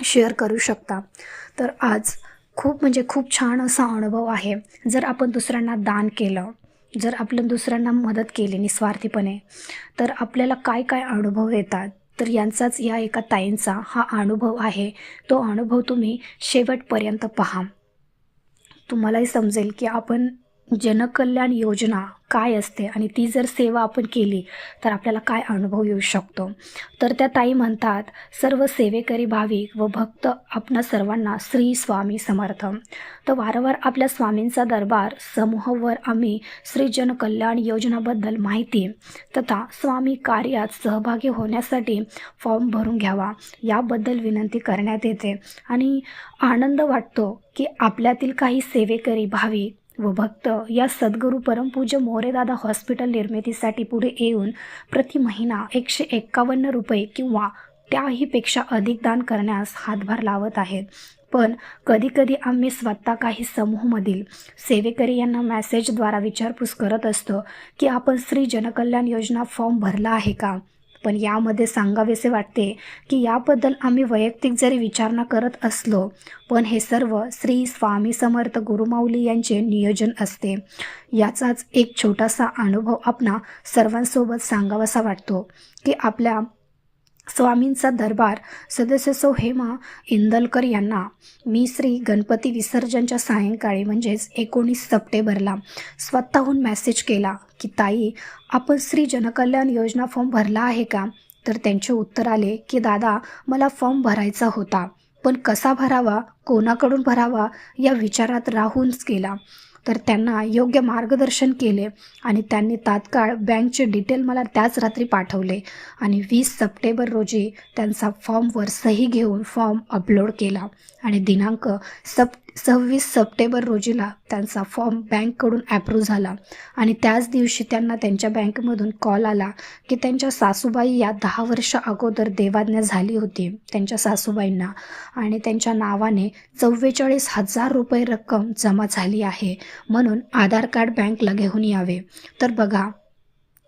Share करू शकता. तर आज खूप म्हणजे खूप छान असा अनुभव आहे. जर आपण दुसऱ्यांना दान केलं जर आपण दुसऱ्यांना मदत केली निस्वार्थीपणे तर आपल्याला काय काय अनुभव येतात? तर यांचाच या एका ताईंचा हा अनुभव आहे. तो अनुभव तुम्ही शेवटपर्यंत पहा. तुम्हालाही समजेल की आपण जनकल्याण योजना काय असते आणि ती जर सेवा आपण केली तर आपल्याला काय अनुभव येऊ शकतो? तर त्या ताई म्हणतात सर्व सेवेकरी भाविक व भक्त आपणा सर्वांना श्री स्वामी समर्थ. तर वारंवार आपल्या स्वामींचा दरबार समूहावर आम्ही श्री जनकल्याण योजनाबद्दल माहिती तथा स्वामी कार्यात सहभागी होण्यासाठी फॉर्म भरून घ्यावा याबद्दल विनंती करण्यात येते. आणि आनंद वाटतो की आपल्यातील काही सेवेकरी भाविक व भक्त या सद्गुरू परमपूज्य मोरेदादा हॉस्पिटल निर्मितीसाठी पुढे येऊन प्रति महिना एकशे एक्कावन्न रुपये किंवा त्याहीपेक्षा अधिक दान करण्यास हातभार लावत आहेत. पण कधीकधी आम्ही स्वतः काही समूहमधील सेवेकरी यांना मॅसेजद्वारा विचारपूस करत असतो की आपण श्री जनकल्याण योजना फॉर्म भरला आहे का? पण यामध्ये सांगावेसे वाटते की याबद्दल आम्ही वैयक्तिक जरी विचारणा करत असलो पण हे सर्व श्री स्वामी समर्थ गुरुमाऊली यांचे नियोजन असते. याचाच एक छोटासा अनुभव आपणा सर्वांसोबत सांगावासा वाटतो की आपल्या स्वामींचा दरबार सदस्य सौ हेमा इंदलकर यांना. मी श्री गणपती विसर्जनच्या सायंकाळी म्हणजेच एकोणीस सप्टेंबरला स्वतःहून मेसेज केला की ताई आपण श्री जनकल्याण योजना फॉर्म भरला आहे का? तर त्यांचे उत्तर आले की दादा मला फॉर्म भरायचा होता पण कसा भरावा कोणाकडून भरावा या विचारात राहूनच केला तर त्यांना योग्य मार्गदर्शन केले आणि त्यांनी तात्काळ बँकचे डिटेल मला त्याच रात्री पाठवले. आणि वीस सप्टेंबर रोजी त्यांचा फॉर्मवर सही घेऊन फॉर्म अपलोड केला. आणि दिनांक सप सव्वीस सप्टेंबर रोजीला त्यांचा फॉर्म बँककडून ॲप्रूव्ह झाला. आणि त्याच दिवशी त्यांना त्यांच्या बँकमधून कॉल आला की त्यांच्या सासूबाई या दहा वर्ष अगोदर देवाज्ञा झाली होती त्यांच्या सासूबाईंना. आणि त्यांच्या नावाने चव्वेचाळीस हजार रुपये रक्कम जमा झाली आहे म्हणून आधार कार्ड बँकला घेऊन यावे. तर बघा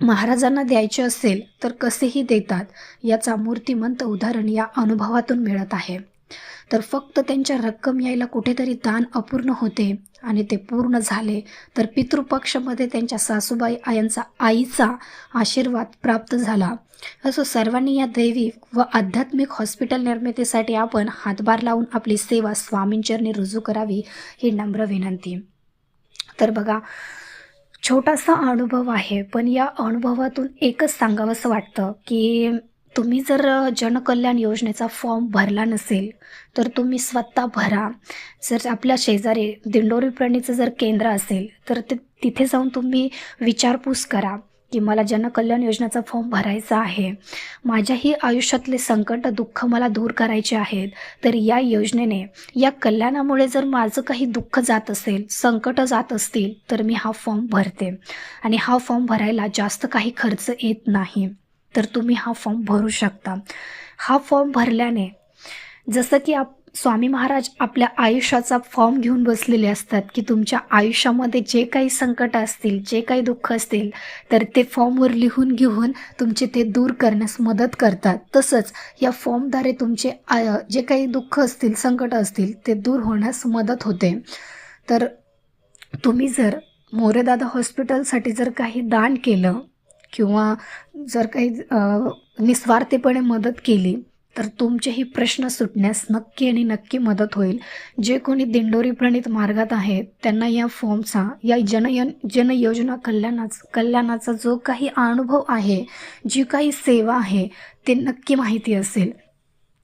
महाराजांना द्यायचे असेल तर कसेही देतात याचा मूर्तिमंत उदाहरण या अनुभवातून मिळत आहे. तर फक्त त्यांच्या रक्कम यायला कुठेतरी दान अपूर्ण होते आणि ते पूर्ण झाले. तर पितृपक्षमध्ये त्यांच्या सासूबाई आयांचा आईचा आशीर्वाद प्राप्त झाला. असो सर्वांनी या दैविक व आध्यात्मिक हॉस्पिटल निर्मितीसाठी आपण हातभार लावून आपली सेवा स्वामींचरणी रुजू करावी ही नम्र विनंती. तर बघा छोटासा अनुभव आहे पण या अनुभवातून एकच सांगावंसं वाटतं की तुम्ही जर जनकल्याण योजनेचा फॉर्म भरला नसेल तर तुम्ही स्वतः भरा. जर आपल्या शेजारी दिंडोरी प्रणीचं जर केंद्र असेल तर ते तिथे जाऊन तुम्ही विचारपूस करा की मला जनकल्याण योजनेचा फॉर्म भरायचा आहे. माझ्याही आयुष्यातले संकट दुःख मला दूर करायचे आहेत. तर या योजनेने या कल्याणामुळे जर माझं काही दुःख जात असेल संकट जात असतील तर मी हा फॉर्म भरते. आणि हा फॉर्म भरायला जास्त काही खर्च येत नाही. तर तुम्ही हा फॉर्म भरू शकता. हा फॉर्म भरल्याने जसं की आप स्वामी महाराज आपल्या आयुष्याचा फॉर्म घेऊन बसलेले असतात की तुमच्या आयुष्यामध्ये जे काही संकट असतील जे काही दुःख असतील तर ते फॉर्मवर लिहून घेऊन तुमचे ते दूर करण्यास मदत करतात. तसंच या फॉर्मद्वारे तुमचे जे काही दुःख असतील संकट असतील ते दूर होण्यास मदत होते. तर तुम्ही जर मोरेदादा हॉस्पिटलसाठी जर काही दान केलं किंवा जर काही निस्वार्थीपणे मदत केली तर तुमचेही प्रश्न सुटण्यास नक्की आणि नक्की मदत होईल. जे कोणी दिंडोरी प्रणित मार्गात आहेत त्यांना या फॉर्मचा या जनयन जनयोजना कल्याणाचा कल्याणाचा जो काही अनुभव आहे जी काही सेवा आहे ते नक्की माहिती असेल.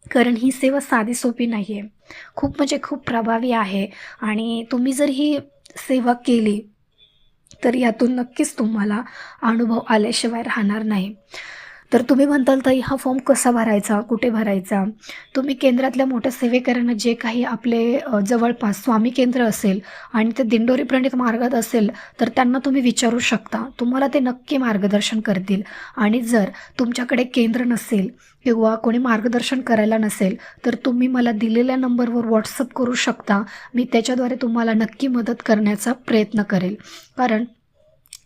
कारण ही सेवा साधी सोपी नाही आहे खूप म्हणजे खूप प्रभावी आहे. आणि तुम्ही जर ही सेवा केली तर यातून नक्कीच तुम्हाला अनुभव आल्याशिवाय राहणार नाही. तर तुम्ही म्हणताल ताई हा फॉर्म कसा भरायचा? कुठे भरायचा? तुम्ही केंद्रातल्या मोठ्या सेवेकरांना जे काही आपले जवळपास स्वामी केंद्र असेल आणि ते दिंडोरी प्रणित मार्गात असेल तर त्यांना तुम्ही विचारू शकता. तुम्हाला ते नक्की मार्गदर्शन करतील. आणि जर तुमच्याकडे केंद्र नसेल किंवा कोणी मार्गदर्शन करायला नसेल तर तुम्ही मला दिलेल्या नंबरवर व्हॉट्सअप करू शकता. मी त्याच्याद्वारे तुम्हाला नक्की मदत करण्याचा प्रयत्न करेल. कारण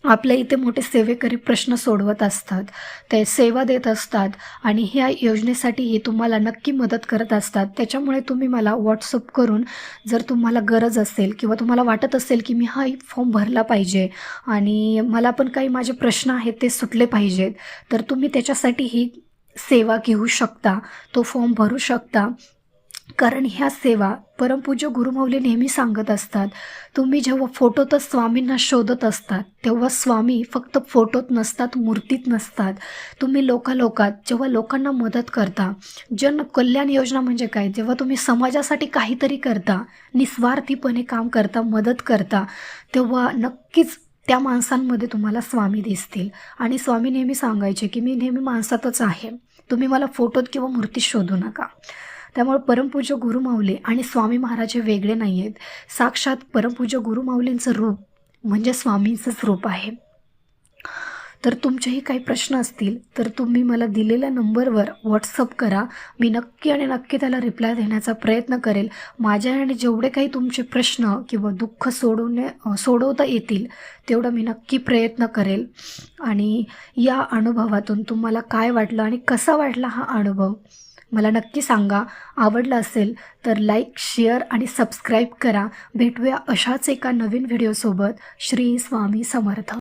आपल्या इथे मोठे सेवेकरी प्रश्न सोडवत असतात. ते सेवा देत असतात आणि ह्या योजनेसाठीही तुम्हाला नक्की मदत करत असतात. त्याच्यामुळे तुम्ही मला व्हॉट्सअप करून जर तुम्हाला गरज असेल किंवा तुम्हाला वाटत असेल की मी हा फॉर्म भरला पाहिजे आणि मला पण काही माझे प्रश्न आहेत ते सुटले पाहिजेत तर तुम्ही त्याच्यासाठीही सेवा घेऊ शकता. तो फॉर्म भरू शकता. कारण ह्या सेवा परमपूज्य गुरुमौली नेहमी सांगत असतात. तुम्ही जेव्हा फोटोतच स्वामींना शोधत असतात तेव्हा स्वामी फक्त फोटोत नसतात मूर्तीत नसतात. तुम्ही लोकालोकात जेव्हा लोकांना मदत करता जन कल्याण योजना म्हणजे काय? जेव्हा तुम्ही समाजासाठी काहीतरी करता निस्वार्थीपणे काम करता मदत करता तेव्हा नक्कीच त्या माणसांमध्ये तुम्हाला स्वामी दिसतील. आणि स्वामी नेहमी सांगायचे की मी नेहमी माणसातच आहे. तुम्ही मला फोटोत किंवा मूर्तीत शोधू नका. त्यामुळे परमपूज्य गुरुमाऊली आणि स्वामी महाराज हे वेगळे नाही आहेत साक्षात परमपूज्य गुरुमाऊलींचं रूप म्हणजे स्वामींचंच रूप आहे. तर तुमचेही काही प्रश्न असतील तर तुम्ही मला दिलेल्या नंबरवर व्हॉट्सअप करा. मी नक्की आणि नक्की त्याला रिप्लाय देण्याचा प्रयत्न करेल. माझ्या आणि जेवढे काही तुमचे प्रश्न किंवा दुःख सोडवणे सोडवता येतील तेवढं मी नक्की प्रयत्न करेल. आणि या अनुभवातून तुम्हाला काय वाटलं आणि कसा वाटला हा अनुभव? मला नक्की सांगा. आवडलं असेल तर लाईक शेअर आणि सबस्क्राईब करा. भेटूया अशाच एका नवीन व्हिडिओसोबत श्री स्वामी समर्थ.